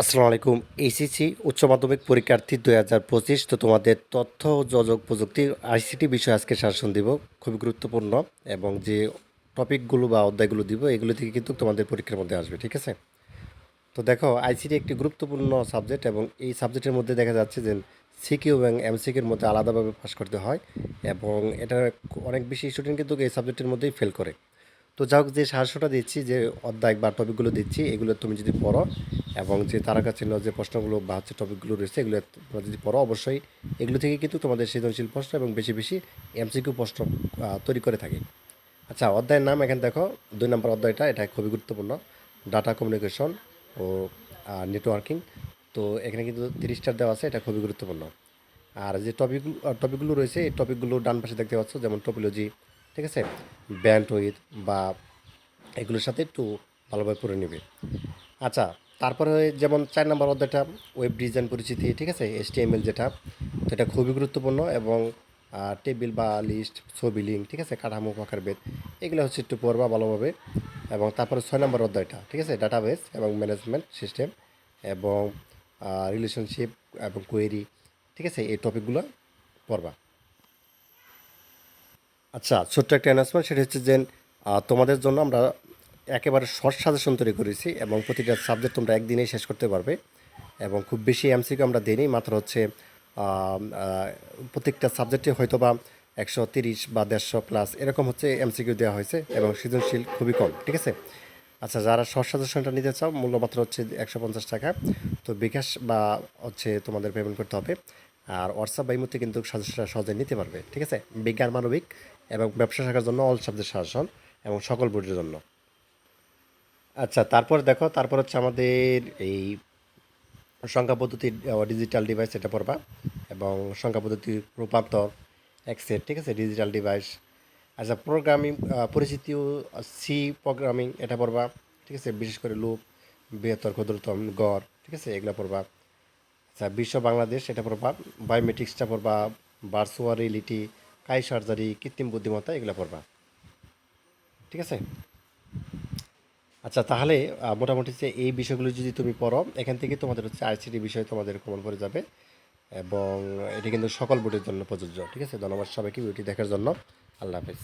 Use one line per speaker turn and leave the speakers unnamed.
আসসালামু আলাইকুম এইচএসসি উচ্চ মাধ্যমিক পরীক্ষার্থী দুই হাজার পঁচিশ। তো তোমাদের তথ্য ও যোগাযোগ প্রযুক্তি আইসিটি বিষয়ে আজকে শাসন দিব, খুবই গুরুত্বপূর্ণ এবং যে টপিকগুলো বা অধ্যায়গুলো দিব, এগুলো থেকে কিন্তু তোমাদের পরীক্ষার মধ্যে আসবে, ঠিক আছে? তো দেখো, আইসিটি একটি গুরুত্বপূর্ণ সাবজেক্ট এবং এই সাবজেক্টের মধ্যে দেখা যাচ্ছে যে সিকিউ এবং এমসিকিউর মধ্যে আলাদাভাবে পাস করতে হয় এবং এটা অনেক বেশি স্টুডেন্ট কিন্তু এই সাবজেক্টের মধ্যেই ফেল করে। তো যাই হোক, যে সাহায্যটা দিচ্ছি, যে অধ্যায় বা টপিকগুলো দিচ্ছি, এগুলো তুমি যদি পড়ো এবং যে তারা কাছে যে প্রশ্নগুলো বা হচ্ছে টপিকগুলো রয়েছে, এগুলো তোমরা যদি পড়ো, অবশ্যই এগুলো থেকে কিন্তু তোমাদের সৃজনশীল প্রশ্ন এবং বেশি বেশি এমসিকিউ প্রশ্ন তৈরি করে থাকে। আচ্ছা অধ্যায়ের নাম এখানে দেখো, দুই নম্বর অধ্যায়টা, এটা খুবই গুরুত্বপূর্ণ। ডাটা কমিউনিকেশন ও নেটওয়ার্কিং তো এখানে কিন্তু তিরিশটার দেওয়া আছে, এটা খুবই গুরুত্বপূর্ণ। আর যে টপিক টপিকগুলো রয়েছে, এই টপিকগুলো ডান পাশে দেখতে পাচ্ছ, যেমন টপিলজি ঠিক আছে? ব্যান্ড উইথ বা এগুলোর সাথে একটু ভালোভাবে পড়ে নেবে। আচ্ছা তারপরে যেমন চার নম্বর অধ্যায়টা ওয়েব ডিজাইন পরিচিতি, ঠিক আছে? এসটিএমএল যেটা এটা খুবই গুরুত্বপূর্ণ এবং টেবিল বা লিস্ট ছবি লিঙ্ক ঠিক আছে? কাঠামো পাখার বেদ এগুলো হচ্ছে একটু পড়বা ভালোভাবে। এবং তারপরে ছয় নম্বর অধ্যায়টা, ঠিক আছে? ডাটাবেস এবং ম্যানেজমেন্ট সিস্টেম এবং রিলেশনশিপ এবং কোয়েরি ঠিক আছে? এই টপিকগুলো পড়বা। আচ্ছা ছোট্ট একটা অ্যানাউন্সমেন্ট সেটা হচ্ছে যে তোমাদের জন্য আমরা একেবারে শর্ট সাজেশন তৈরি করেছি এবং প্রতিটা সাবজেক্ট তোমরা একদিনেই শেষ করতে পারবে এবং খুব বেশি এমসিকিউ আমরা দিইনি, মাত্র হচ্ছে প্রত্যেকটা সাবজেক্টে হয়তো বা একশো তিরিশ বা দেড়শো প্লাস এরকম হচ্ছে এমসিকিউ দেওয়া হয়েছে এবং সৃজনশীল খুবই কম, ঠিক আছে? আচ্ছা যারা শর্ট সাজেশনটা নিতে চাও, মূল্য মাত্র হচ্ছে একশো পঞ্চাশ টাকা। তো বিকাশ বা হচ্ছে তোমাদের পেমেন্ট করতে হবে। আর হোয়াটসঅ্যাপ বা ইমোতে কিন্তু সাজেশনটা সহজে নিতে পারবে, ঠিক আছে? বিজ্ঞান, মানবিক এবং ব্যবসা শাখার জন্য অল সাবজেক্ট সাজেশন এবং সকল বোর্ডের জন্য। আচ্ছা তারপর দেখো, তারপর হচ্ছে আমাদের এই সংখ্যা পদ্ধতির ডিজিটাল ডিভাইস এটা পড়বা এবং সংখ্যা পদ্ধতি রূপান্তর এক্সেট ঠিক আছে? ডিজিটাল ডিভাইস আচ্ছা প্রোগ্রামিং পরিচিতি সি প্রোগ্রামিং এটা পড়বা, ঠিক আছে? বিশেষ করে লুপ বৃহত্তর, ক্ষুদ্রতম, গড়, ঠিক আছে? এগুলো পড়বা। আচ্ছা বিশ্ব বাংলাদেশ এটা পড়বা বায়োমেট্রিক্সটা পড়বা ভার্চুয়াল রিয়েলিটি কাই সার্জারি কৃত্রিম বুদ্ধিমত্তা, এগুলো পড়বা। ঠিক আছে? আচ্ছা তাহলে মোটামুটি যে এই বিষয়গুলো যদি তুমি পড়ো, এখান থেকে তোমাদের হচ্ছে আইসিটি বিষয় তোমাদের কমন পড়ে যাবে এবং এটি কিন্তু সকল বোর্ডের জন্য প্রযোজ্য, ঠিক আছে? ধন্যবাদ সবাইকে ভিডিওটি দেখার জন্য। আল্লাহ হাফেজ।